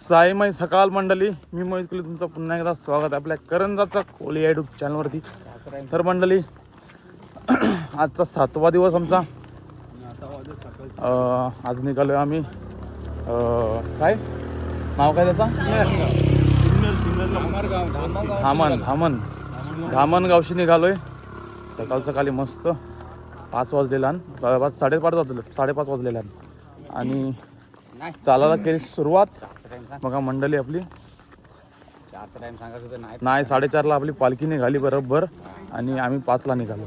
साईमाई सकाळ मंडळी मी मोहित कुले तुमचं पुन्हा एकदा स्वागत आहे आपल्या करंजाचा कोळी युट्यूब चॅनलवरती तर मंडळी आजचा सातवा दिवस आमचा. आज निघालोय आम्ही. काय? नाव काय त्याचा? धामण धामण. धामण गावशी निघालोय. सकाळ सकाळी मस्त. पाच वाजलेला पाच साडेपाच वाजले साडेपाच वाजलेला आणि चालायला केली सुरुवात. बघा मंडळी आपली. नाही. साडेचारला आपली पालखी निघाली बरोबर. आणि आम्ही पाचला निघालो.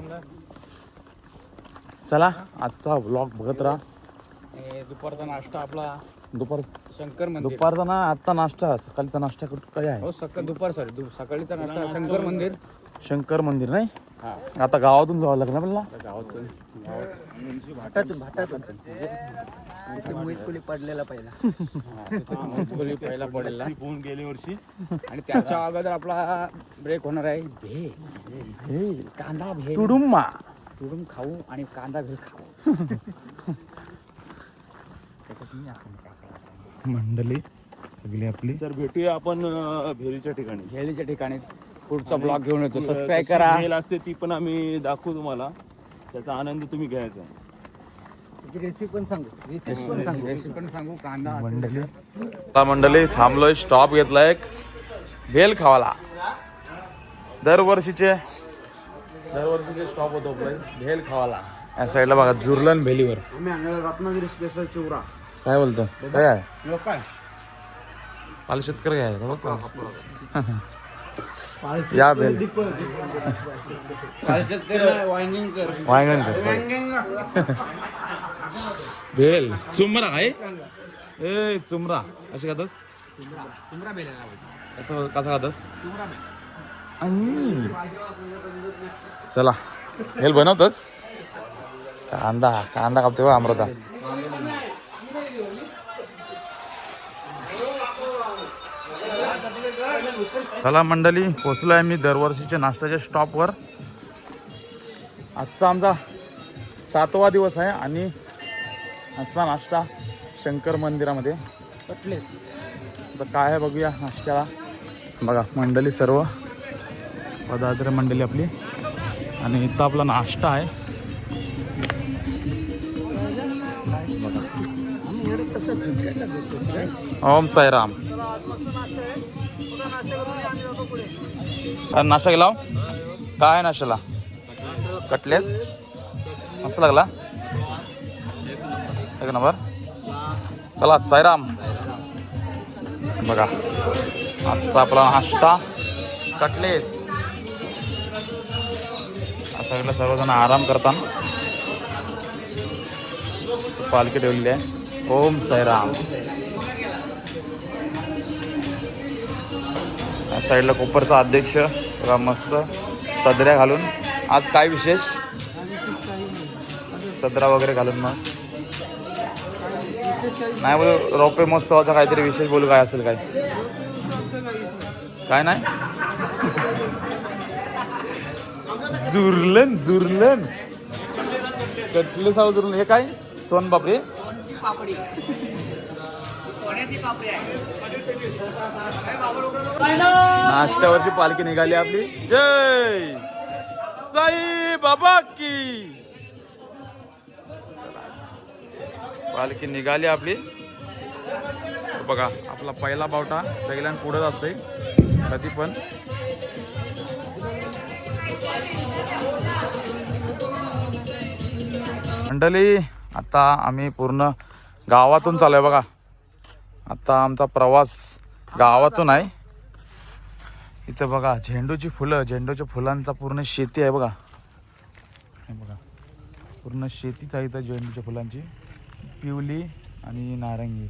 चला आजचा ब्लॉग बघत राहा. हे दुपारचा नाश्ता आपला. दुपार शंकर मंदिर. दुपारचा ना आजचा नाश्ता सकाळचा नाश्ता कुठं काय आहे? हो दुपार सॉरी सकाळीचा नाश्ता शंकर मंदिर. शंकर मंदिर नाही? हा आता गावातून जावं लागलं मला गावातून. भाटातून भाटातून. मोहित कुली पडलेला पहिला. पहिला पडेल फोन गेल्या वर्षी. आणि त्याच्या अगोदर आपला ब्रेक होणार आहे भे कांदा भे तुडुंबा तुडून खाऊ आणि कांदा भेल खाऊ. त्याच्यात मी असं काय करायचं. मंडळी सगळी आपली. तर भेटूया आपण भेरीच्या ठिकाणी. घेलीच्या ठिकाणी. पुढचा ब्लॉग घेऊन येतो. सबस्क्राईब करा. मेल असते ती पण आम्ही दाखवू तुम्हाला. त्याचा आनंद तुम्ही घ्यायचा. रेसिपी पण सांगू. रेसिपी पण सांगू. रेसिपी पण सांगू. कांदा मंडळी. आता मंडळी थांबलोय. स्टॉप घेतला एक. भेल खावाला. दरवर्षीचे. दरवर्षीचे स्टॉप होतो भेल खावाला. या साईडला बघा जुर्लन भेलीवर. रत्नागिरी स्पेशल चिवरा काय बोलतो? काय? आहे. काय पाल शेतकरी आहे बघ. या भेल वायनिंग कर. भेल चुमरा आहे. ए चुमरा. अशी खातस? बेला कसं कसा खातस? चला. भेल बनवतस? कांदा कांदा कापते बा अमृता. चला मंडळी पोचलोय मी दरवर्षीच्या नाश्त्याच्या स्टॉपवर आजचा आमचा सातवा दिवस आहे आणि आजचा नाश्ता शंकर मंदिरामध्ये. कटलेस आता काय आहे बघूया नाश्त्याला. बघा मंडळी सर्व पदार्थ मंडळी आपली. आणि इथं आपला नाश्ता आहे. ओम साईराम. नाश्ता केला हो? काय आहे नाश्त्याला? कटलेस? मस्त लागला? एक नंबर. चला सैराम बघा आजचा आपला नाश्ता कटलेस. सगळं सर्वजण आराम करतात पालखी ठेवलेली आहे. ओम सैराम या साईडला कोपरचा अध्यक्ष बघा मस्त सदऱ्या घालून. आज काय विशेष? सदरा वगैरे घालून मग. नाही बोलू रौप्य महोत्सवाचा काहीतरी विशेष बोलू काय असेल काय? काय नाही? जुरलन जुरलन. कटले साव झुरलन हे काय? सोन बापरे. नाश्त्यावरची पालखी निघाली आपली. जय! साई बाबा की! पालखी निघाली आपली. बघा आपला पहिला बावटा सगळ्यांना पुढेच असतोय. कधी पण. मंडळी आता आम्ही पूर्ण गावातून चालू आहे बघा. आता आमचा प्रवास गावातून आहे. इथं बघा झेंडूची फुलं झेंडूच्या फुलांचा पूर्ण शेती आहे बघा. बघा पूर्ण शेतीच आहे इथं झेंडूच्या फुलांची. पिवली आणि नारंगी.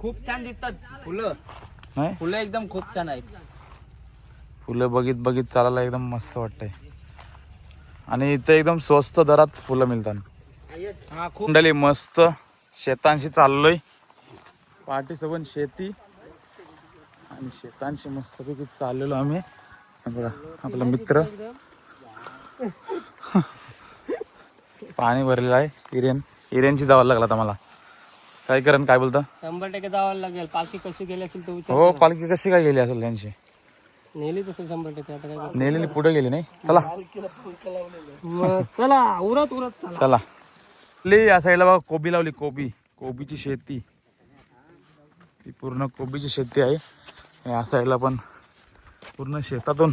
खूप छान दिसतात फुलं. नाही? फुलं एकदम खूप छान आहेत. फुलं बघित बघित चालायला एकदम मस्त वाटतंय. आणि इथे एकदम स्वस्त दरात फुलं मिळतात. मंडळी मस्त शेतांशी चाललोय. पाठी पण शेती आणि शेतांशी मस्तपैकी चाललेलो आम्ही. बघा आपला मित्र. पाणी भरलेलं आहे इरेन. इरेनची जावं लागला आता मला. काय करण काय बोलता? शंभर टक्के जावं लागेल. पालखी कशी गेली असेल तो विचार हो पालखी कशी काय गेली असेल त्यांची? नेलीच असेल शंभर टक्के आता काय करणार? नेलेली पुढे गेली नाही? चला. मग चला उरत उरत चला. चला. ले या साईडला बघा कोबी लावली कोबी. कोबीची शेती. ती पूर्ण कोबीची शेती आहे. या साईडला पण पूर्ण शेतातून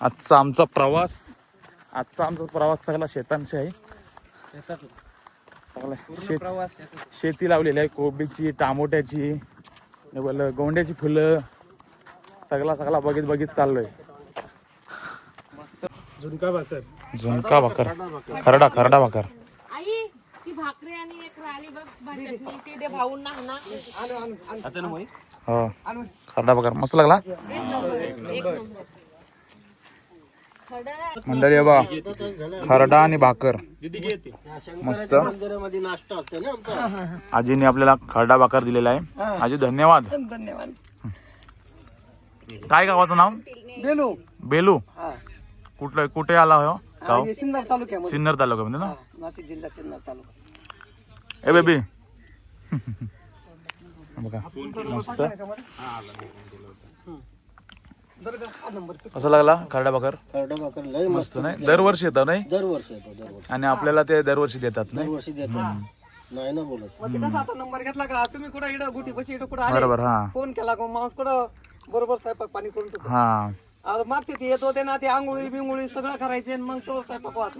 आजचा आमचा प्रवास आजचा आमचा प्रवास सगळा शेतांशी आहे. सगळा शेत प्रवास शेती लावलेली आहे कोबीची टामोट्याची गोंड्याची फुलं सगळा सगळा बघित बघित चाललोय. झुणका भाकर. झुणका भाकर. खरडा खरडा भाकर. ती भाकरी आणि एक राहिली बघ भात चटणी ती दे भाऊंना ना हो. खरडा भाकर मस्त लागला? एक नंबर एक नंबर. खडा मंडळी बघा. खरडा आणि भाकर. मस्त. मध्ये नाश्ता असतो ना आमचा. आजीने आपल्याला खरडा भाकर दिलेला आहे. आजी धन्यवाद. धन्यवाद. काय गावाचं नाव? बेलू. बेलू. कुठलं कुठे आला हो? गाव? सिन्नर तालुक्यामध्ये. सिन्नर तालुक्यामध्ये ना? नाशिक जिल्ह्यात सिन्नर तालुका. ए बेबी. बघा. मस्त. कसं लागला? खरडा भाकर? खरडा भाकर लय मस्त नाही? दरवर्षी येतं नाही? दरवर्षी येतो दरवर्षी. आणि आपल्याला ते दरवर्षी देतात नाही? दरवर्षी देतात. नाही ना बोलत. मग ते कसं आता नंबर घेतला का? तुम्ही कुठं इकडं गुटी बची इकडं कुठं आले? बरोबर हा. फोन केला का? माणूस कुठं बरोबर स्वयंपाक पाणी करून हा. मागचे ते येत होते ना ते आंघोळी बिंगोळी सगळं करायचे आणि मग तो स्वयंपाक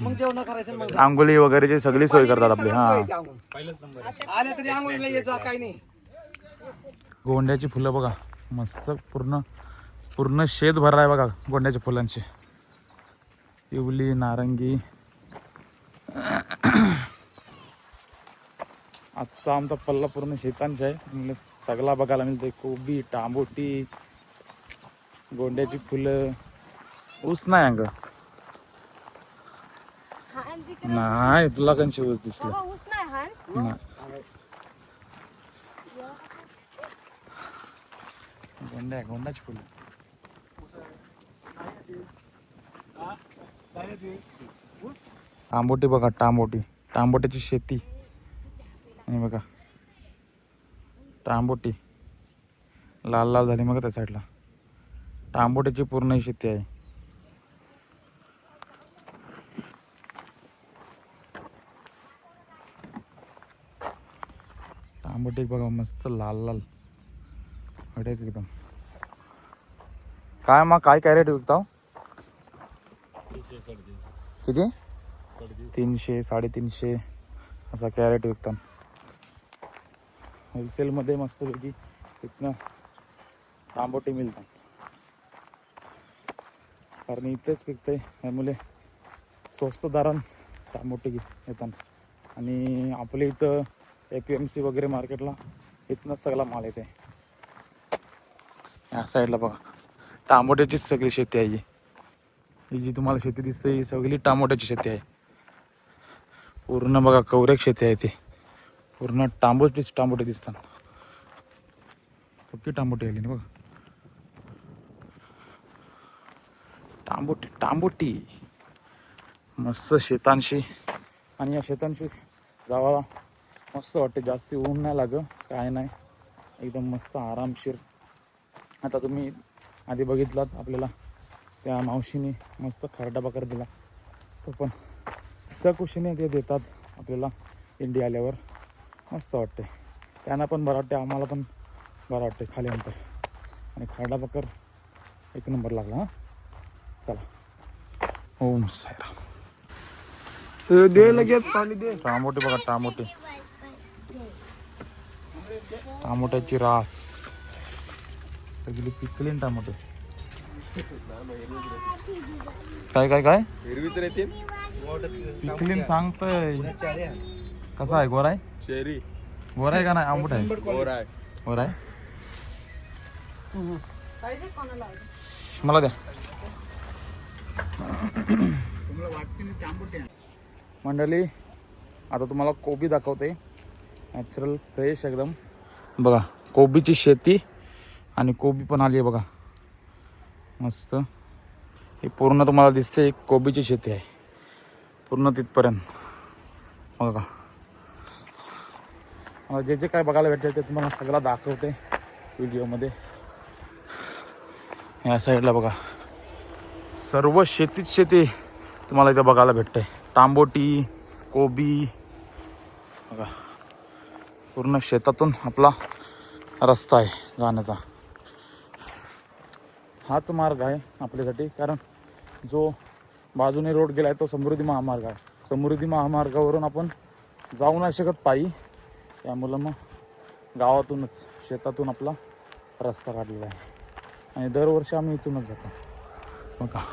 मग जेवण करायचे आणि मग आंघोळी वगैरेची सगळी सोय करतात आपली हा सोय ते आंघोळ. आले तरी आंघोळीला ये जा काही नाही. गोंड्याची फुलं बघा मस्त पूर्ण पूर्ण शेत भरला आहे बघा गोंड्याच्या फुलांची. पिवली नारंगी. आजचा आमचा पल्ला पूर्ण शेतांचा आहे. म्हणजे सगळा बघायला मिळते कोबी टांबोटी गोंड्याची फुलं. ऊस नाही अंग. नाही तुला कंची ऊस दिसलं. गोंड्या गोंडाची फुलं. तांबोटी बघा तांबोटी तांबोट्याची शेती. आणि बघा. तांबोटी लाल लाल झाली मग त्या साईडला. तांबोट्याची पूर्ण शेती आहे. तांबोटी बघा मस्त लाल लाल. हडेक एकदम. काय मग काय काय रेट विकताव? किती? तीनशे साडेतीनशे. असा कॅरेट विकतात होलसेलमध्ये मस्तपैकी इथनं तांबोटे मिळतात. कारण इथेच पिकते त्यामुळे स्वस्त दरान तांबोटे येतात आणि आपल्या इथं ए पी एम सी वगैरे मार्केटला इथनंच सगळा माल येते या साईडला बघा. टामोट्याचीच सगळी शेती आहे ही. जी तुम्हाला शेती दिसते ही सगळी टामोट्याची शेती आहे. पूर्ण बघा कवरेक शेती आहे ती. पूर्ण टांबोटीच टांबोटे दिसतात पक्की टांबोटी आली ना बघा. टांबोटी टांबोटी. मस्त शेतांशी आणि या शेतांशी जावा मस्त वाटते. जास्ती ऊन नाही लागं काय नाही. एकदम मस्त आरामशीर. आता तुम्ही आधी बघितलात आपल्याला त्या मावशीने मस्त खरडा बकर दिला. तो पण सकुशीने ते देतात आपल्याला इंडिया आल्यावर. मस्त वाटते. त्यांना पण बरं वाटते आम्हाला पण बरं वाटते खाल्यानंतर आणि खरडा बकर एक नंबर लागला हां. चला. हो मस्त आहे. दे लगेच पाणी दे. टामोटे बघा टामोटे. टामोट्याची रास. सगळी पिकली टामोटे. काय काय काय? पिकली न सांगतोय. कसा आहे गोरा आहे? शेरी गोरा आहे का नाही? आंबट आहे. गोर आहे? गोरा आहे. मला द्या. मंडळी आता तुम्हाला कोबी दाखवते. नॅचरल फ्रेश एकदम. बघा कोबीची शेती आणि कोबी पण आली आहे बघा. मस्त. हे पूर्ण तुम्हाला दिसते कोबीची शेती आहे. पूर्ण तिथपर्यंत. बघा मला जे जे काय बघायला भेटेल ते तुम्हाला सगळं दाखवते व्हिडिओमध्ये. या साईडला बघा. सर्व शेतीच शेती तुम्हाला इथं बघायला भेटते तांबोटी कोबी बघा. पूर्ण शेतातून आपला रस्ता आहे जाण्याचा. हाच मार्ग आहे आपल्यासाठी. कारण जो बाजूने रोड गेला आहे तो समृद्धी महामार्ग आहे. समृद्धी महामार्गावरून आपण जाऊ नाही शकत पायी. त्यामुळं मग गावातूनच शेतातून आपला रस्ता काढलेला आहे. आणि दरवर्षी आम्ही इथूनच जातो. बघा.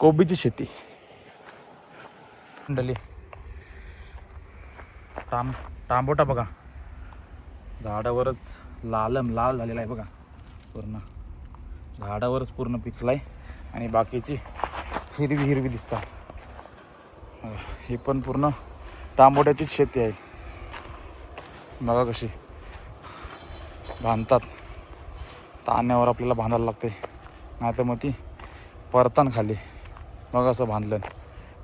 कोबीची शेती. मंडली तांब तांबोटा बघा. झाडावरच लालम लाल झालेला आहे बघा. पूर्ण. झाडावरच पूर्ण पिकला आहे आणि बाकीची हिरवी हिरवी दिसतात. ही पण पूर्ण तांबोट्याचीच शेती आहे. बघा कशी बांधतात. ताण्यावर आपल्याला बांधायला लागते. नाही तर मग ती परतान खाली. बघा असं बांधलं.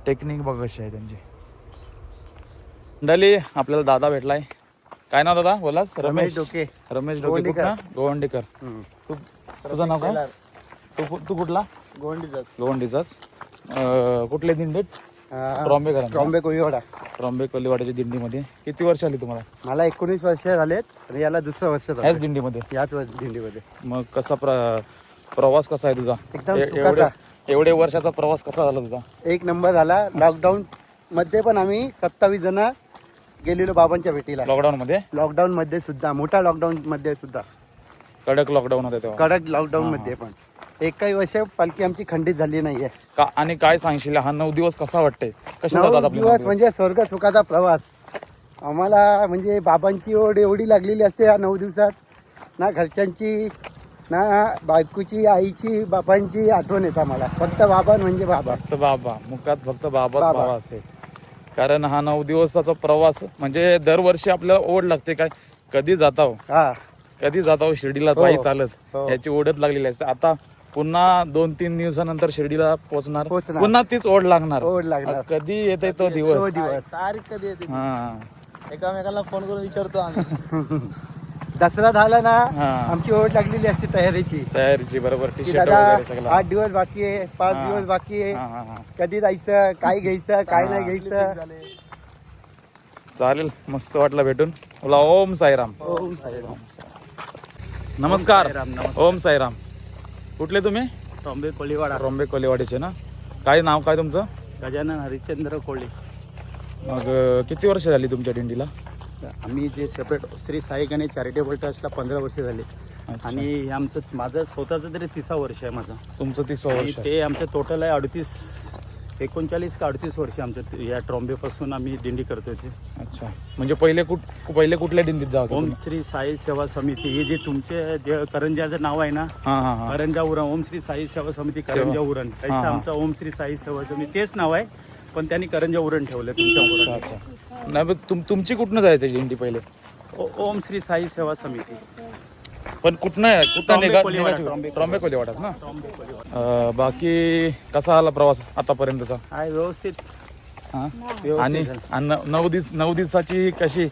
टेक्निक बघा कशी आहे त्यांची. मंडळी आपल्याला दादा भेटलाय. काय नाव दादा? बोलास रमेश डोके. रमेश डोके. कुठला? गोवंडीकर. तू तुझं नाव काय? तू तू कुठला? गोवंडीचाच. अं, कुठले दिंडीत ट्रॉम्बेकर ट्रॉम्बे कोळीवाडा. ट्रॉम्बे कोल्हेवाड्याच्या दिंडीमध्ये. किती वर्ष आली तुम्हाला? मला एकोणीस वर्ष झालेत आणि याला दुसरं वर्ष झालं. ह्याच दिंडीमध्ये? याच दिंडीमध्ये. मग कसा प्र प्रवास कसा आहे तुझा? एकदम. एवढे वर्षाचा प्रवास कसा झाला तुझा? एक नंबर झाला. लॉकडाऊन मध्ये पण आम्ही सत्तावीस जण गेलेलो बाबांच्या भेटीला. लॉकडाऊन मध्ये? लॉकडाऊन मध्ये सुद्धा मोठा लॉकडाऊन मध्ये सुद्धा. कडक लॉकडाऊन होतं तेव्हा. कडक लॉकडाऊन मध्ये पण. एकही वर्ष पालखी आमची खंडित झाली नाहीये. का आणि काय सांगशील हा नऊ दिवस कसा वाटते कसे जातात नऊ आपले नऊ दिवस म्हणजे स्वर्ग सुखाचा प्रवास. आम्हाला म्हणजे बाबांची ओढ एवढी लागलेली असते या नऊ दिवसात. ना घरच्यांची ना बायकोची आईची बाबांची आठवण येते आम्हाला फक्त बाबा म्हणजे बाबा. फक्त बाबा. मुखात फक्त बाबा बाबा. बाबा असेल. कारण हा नऊ दिवसाचा प्रवास म्हणजे दरवर्षी आपल्याला ओढ लागते काय कधी जाताव? हा. कधी जाताव शिर्डीला? पायी चालत. हो. याची ओढत लागलेली असते. आता पुन्हा दोन तीन दिवसानंतर शिर्डीला पोहोचणार. पोहोचणार. पुन्हा तीच ओढ लागणार. ओढ लागणार. कधी येते तो तो दिवस? दिवस. तारीख कधी येते हा. एकामेकाला फोन करून विचारतो आम्ही. दसरा झाला ना हा. आमची ओढ लागलेली असते तयारीची. तयारीची बरोबर टी की शर्ट दादा वगैरे सगळं. आठ दिवस बाकी आहे पाच हा. दिवस बाकी आहे. हा, हा, हा. कधी जायचं काय घ्यायचं काय नाही घ्यायचं. चालेल मस्त वाटलं भेटून. बोला ओम साईराम. ओम साईराम. नमस्कार. ओम साईराम कुठले तुम्ही? टॉम्बे कोळीवाडा. रॉम्बे कोलेवाडीचे ना? काय नाव काय तुमचं? गजानन हरिश्चंद्र कोळी. मग अं, किती वर्ष झाली तुमच्या दिंडीला? आम्ही जे सेपरेट श्री साई गणेश चॅरिटेबल ट्रस्टला पंधरा वर्ष झाले. आणि हे आमचं माझं स्वतःचं तरी तिसा वर्ष आहे माझं. तुमचं तीस आणि वर्ष आहे. ते आमचं टोटल आहे अडतीस एकोणचाळीस का अडतीस वर्ष आमचं या ट्रॉम्बेपासून आम्ही दिंडी करतोय ते. अच्छा. म्हणजे पहिले कुठ पहिले कुठल्या दिंडीत जात ओम श्री साई सेवा समिती. हे जे तुमचे जे करंजाचं नाव आहे ना हा हा हा. करंजा उरण ओम श्री साई सेवा समिती करंजा उरण हा, हा. आमचं ओम श्री साई सेवा समिती तेच नाव आहे. पण त्यांनी करंजा उरण ठेवलं तुमच्या उरण अच्छा अच्छा. नाही पण तुम तुमची कुठनं जायचं दिंडी पहिले? ओ- ओम श्री साई सेवा समिती. पण कुठनं कुठनं ट्रॉम्बे निघा कोलीवाडा, निघायची? ट्रॉम्बे ट्रॉम्बे कोलेवाडाच ना? अं, बाकी कसा आला प्रवास आतापर्यंतचा? आहे व्यवस्थित. हा? व्यवस्थित आणि झालं. आणि नऊ- नऊ दिवस नऊ दिवसाची कशी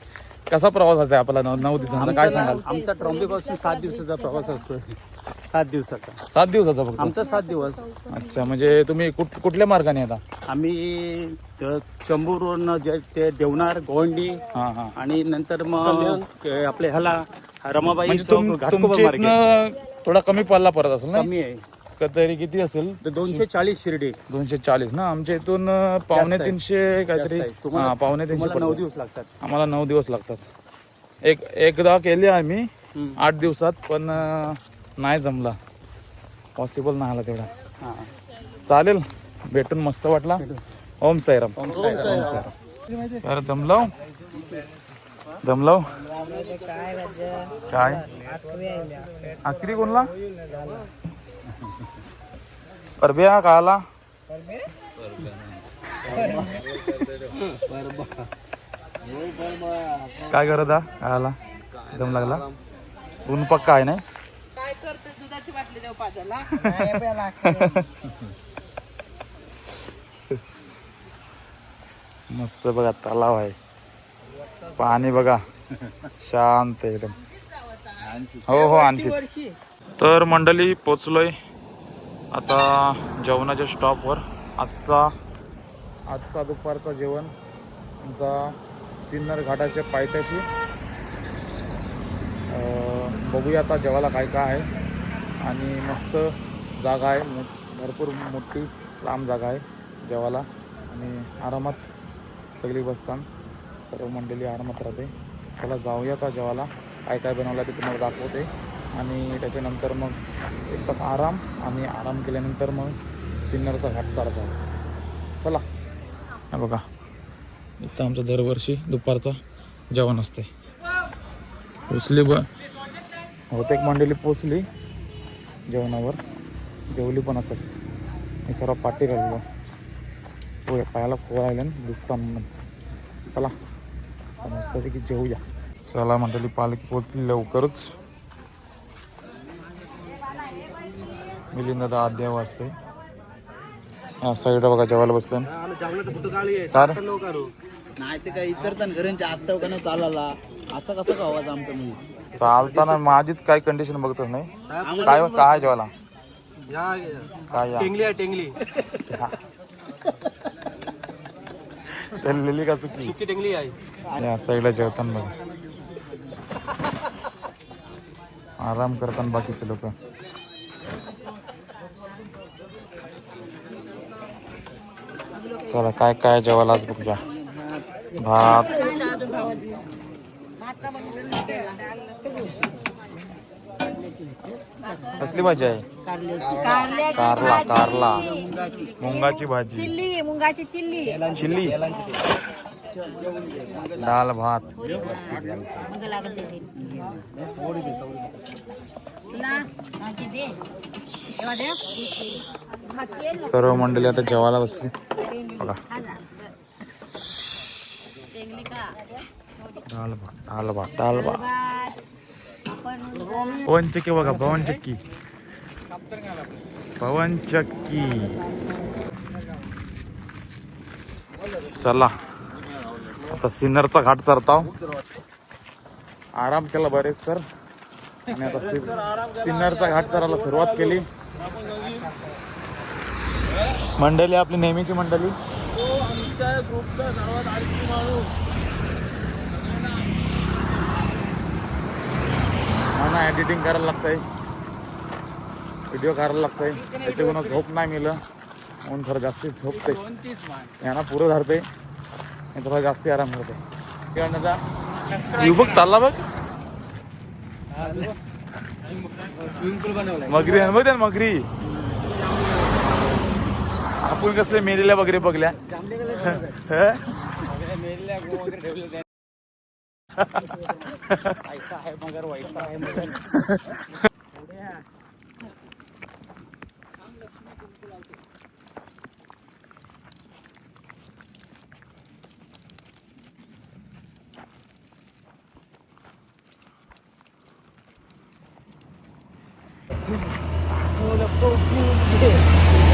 कसा प्रवास असते आपला नऊ नऊ दिवसांचा? काय सांगाल? आमचा ट्रॉम्बे पासून सात दिवसाचा प्रवास असतो सात दिवसाचा. सात दिवसाचा फक्त? आमचा सात दिवस. अच्छा म्हणजे तुम्ही कुठ कुठल्या मार्गाने येता? आम्ही चंबूरवरून जे ते देवनार गोंडी हा हा. आणि नंतर मग आपले ह्याला रमाबाई म्हणजे चौक, तुम- घाटकोपर तुमच्या मार्गे. इथनं थोडा कमी पल्ला परत असेल ना? कमी आहे. क- तरी किती असेल? तर दोनशे चाळीस शिर्डी. दोनशे चाळीस ना? आमच्या इथून अं, पावणे आहे. तीनशे काहीतरी जास्त आहे. तुम्हाला- हा, पावणे तीनशे तुम्हाला नऊ. दिवस लागतात. आम्हाला नऊ दिवस लागतात. एक एकदा केली आम्ही हम्म. आठ दिवसात पण अं, नाही जमला. पॉसिबल नाही आला तेवढा. हा. चालेल. भेटून मस्त वाटला. ओम साईराम. ओम साईराम. अरे दमलाव. दमलाव. काय? आखरी कोणला? परब्या काय आला काय करत हा? काय आला दम लागला. ऊन पक्का आहे नाही? करते दुधाची बाटली देऊ पाजाला मस्त बघा तलाव आहे. पाणी बघा शांत एकदम. हो हो आणशीच. तर मंडळी पोचलोय आता जेवणाच्या स्टॉपवर आजचा आजचा दुपारचा जेवण आमचा सिन्नर घाटाच्या पायथ्याशी. बघूया आता जेवायला काय काय आहे. आणि मस्त जागा आहे. मो भरपूर मोठी लांब जागा आहे जेवायला आणि आरामात सगळी बसतान सर्व मंडळी आरामात राहते. त्याला जाऊया आता जेवायला काय काय बनवलं ते तुम्हाला दाखवते. आणि त्याच्यानंतर मग एक तास आराम आणि आराम केल्यानंतर मग सिन्नरचा घाट चालायचा. चला. हा बघा. इथं आमचं दरवर्षी दुपारचा जेवण असते पोचली ब बहुतेक मंडळी पोचली जेवणावर. जेवली पण असत मी खरं पाठी राहिलो. हो पायाला खोळा आल्या दुखता म्हणून. चला. मस्तपैकी जेवूया. चला मंडळी पालखी पोचली लवकरच. मिलिंद दादा अध्याय वाजते हा साईडला बघा जेवायला बसलं तर नाही ते काय विचारतात घरांच्या आस्ताव का नाही चालायला. असं कसं का आवाज आमचं म्हणजे चालताना माझीच काही कंडिशन बघतच नाही? काय काय जेवायला? काय या? टेंगली आहे टेंगली. लिहिली का चुकी? टेंगली आहे. या साईडला जेवताना बघा. आराम करताना बाकीचे लोक. चला काय काय जेवायला आज बघूया? भात. कसली भाजी आहे? कारला कारला. मुंगाची भाजी. चिल्ली मुंगाची चिल्ली. चिल्ली? डाळ भात. सर्व मंडळी आता जेवायला बसली. बघा. डाळ भात डाळ भात डाळ भात पवन चक्की बघा पवन चक्की पवन चक्की चला. आता सिन्नरचा घाट चरताव आराम केला बरेच सर. आणि आता सिन्नरचा घाट चरायला सुरुवात केली. मंडळी आपली नेहमीची मंडळी. मला एडिटिंग करायला लागतंय. व्हिडिओ करायला लागतंय. त्याच्याकडून झोप नाही मिळलं. म्हणून खरं जास्ती झोपते यांना पुरं धरते आणि थोडा जास्ती आराम करते बघ चालला बघ. मगरी आहे बघ त्या मगरी. आपण कसले मेलेल्या वगैरे बघल्या.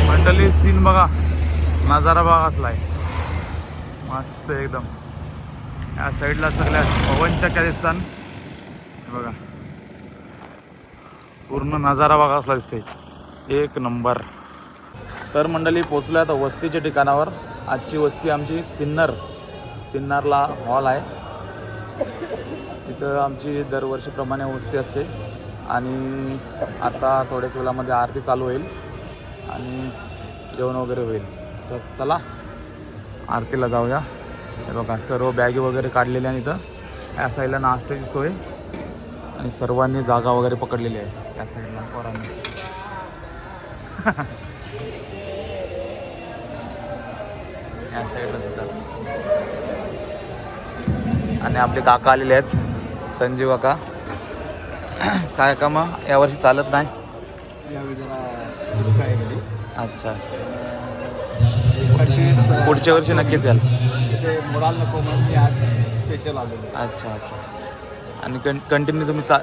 मंडली सीन बघा. नजारा बघा असलाय मस्त एकदम. या साईडला सगळ्या पवनचक्या दिसतात. बघा. पूर्ण नजारा बघा असला दिसते एक नंबर. तर मंडळी पोचलो आता वस्तीच्या ठिकाणावर. आजची वस्ती आमची सिन्नर. सिन्नरला हॉल आहे. तिथं आमची दरवर्षीप्रमाणे वस्ती असते. आणि आता थोड्याच वेळामध्ये आरती चालू होईल. आणि जेवण वगैरे होईल. तर चला आरतीला जाऊया. हे बघा सर्व बॅगी वगैरे काढलेल्या आणि इथं. या साईडला नाश्त्याची सोय आणि सर्वांनी जागा वगैरे पकडलेली आहे. या साईडला पोरांनी. या साईडला सुद्धा. आणि आपले काका आलेले आहेत. संजीव काका. काय का मग? यावर्षी चालत नाही? अच्छा. पुढच्या वर्षी नक्कीच याल. नको म्हणून मी आज स्पेशल आलेलो अच्छा अच्छा. आणि कंटिन्यू तुम्ही चा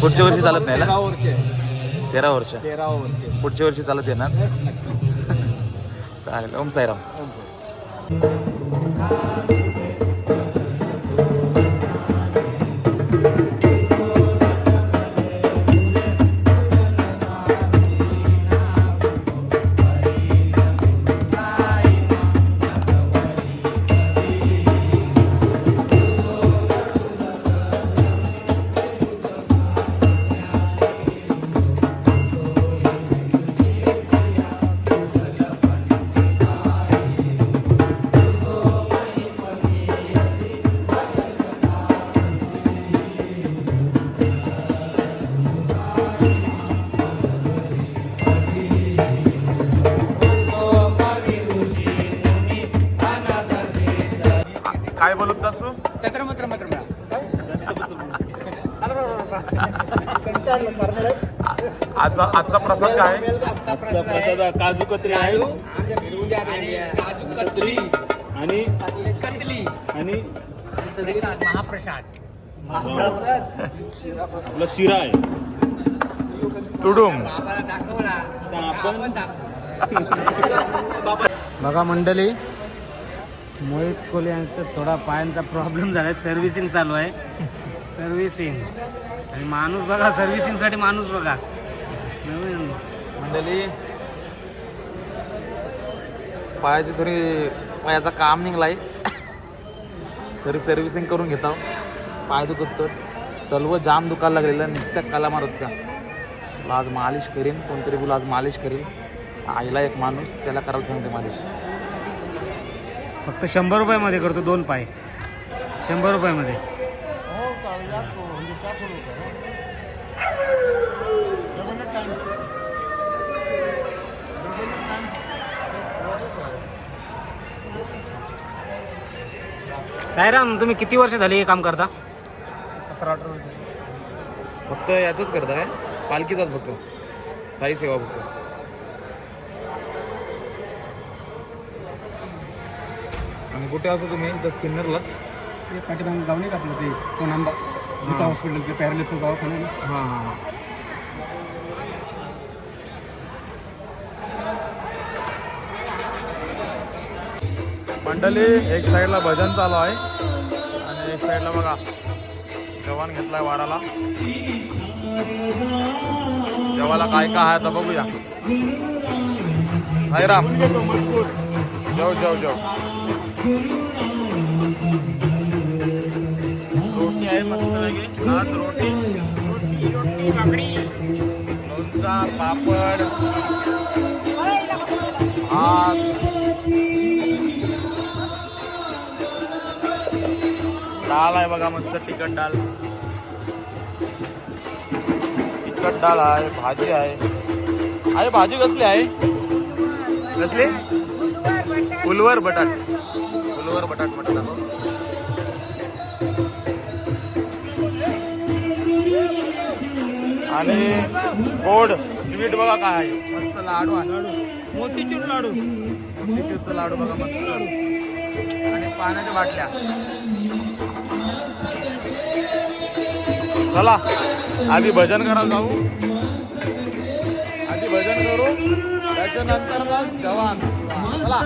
पुढच्या वर्षी चालत नाही ना? वर्ष आहे. तेरा वर्ष. तेरा वर्ष. पुढच्या वर्षी चालत येणार? चालेल. ओम साईराम. आजचा आजचा प्रसाद काय? आहे? आजचा प्रसाद हा काजू कतरी आहे. काजू कतली आणि कतली आणि प्रसाद महाप्रसाद. आपला शिरा आहे. दाखवू बघा मंडळी मोहित कोहली यांचा थोडा पायांचा प्रॉब्लेम झाला आहे सर्व्हिसिंग चालू आहे. सर्व्हिसिंग आणि माणूस बघा सर्व्हिसिंगसाठी माणूस बघा. नवीन. मंडळी पायाची थोडी पायाचा काम निघलाय. तरी सर्व्हिसिंग करून घेता. पाय दुखत तर तलव जाम दुखायला लागलेलं नुसत्या काला मारत त्या तुला आज मालिश करीन कोणतरी बोला आज मालिश करीन. आईला एक माणूस त्याला करायला सांगते मालिश. फक्त शंभर रुपयामध्ये करतो दोन पाय. शंभर रुपयामध्ये. सायराम तुम्ही किती वर्ष झाली हे काम करता? फक्त याचंच करता काय? पालखीचाच फक्त. साई सेवा फक्त. आणि कुठे असो तुम्ही? तर सिन्नरलाच पाठीमागून जाऊन का आपलं ते? कोण आंबा गीता हॉस्पिटलचे पॅरलेसचं दवाखाना आहे ना. हां हां. मंडळी एक साईडला भजन चालू आहे आणि एक साईडला बघा जवान घेतलाय वाराला जेवाला काय काय आहे आता बघूया. साईराम जेव जेव जेव. रोटी आहे मस्त आज रोटी. लोणचा पापड भात. डाळ आहे बघा मस्त तिखट डाळ तिखट डाळ आहे भाजी आहे. आहे भाजी कसली आहे? कसली? फुलवर बटाट. फुलवर बटाट म्हटलं आणि गोड स्वीट बघा काय. आहे मस्त लाडू आहे. मोतीचूर लाडू. मोतीचूरचा लाडू बघा मस्त. लाडू आणि पाण्याच्या बाटल्या. चला आधी भजन करायला जाऊ. आधी भजन करू त्याच्यानंतर मग जवान. चला.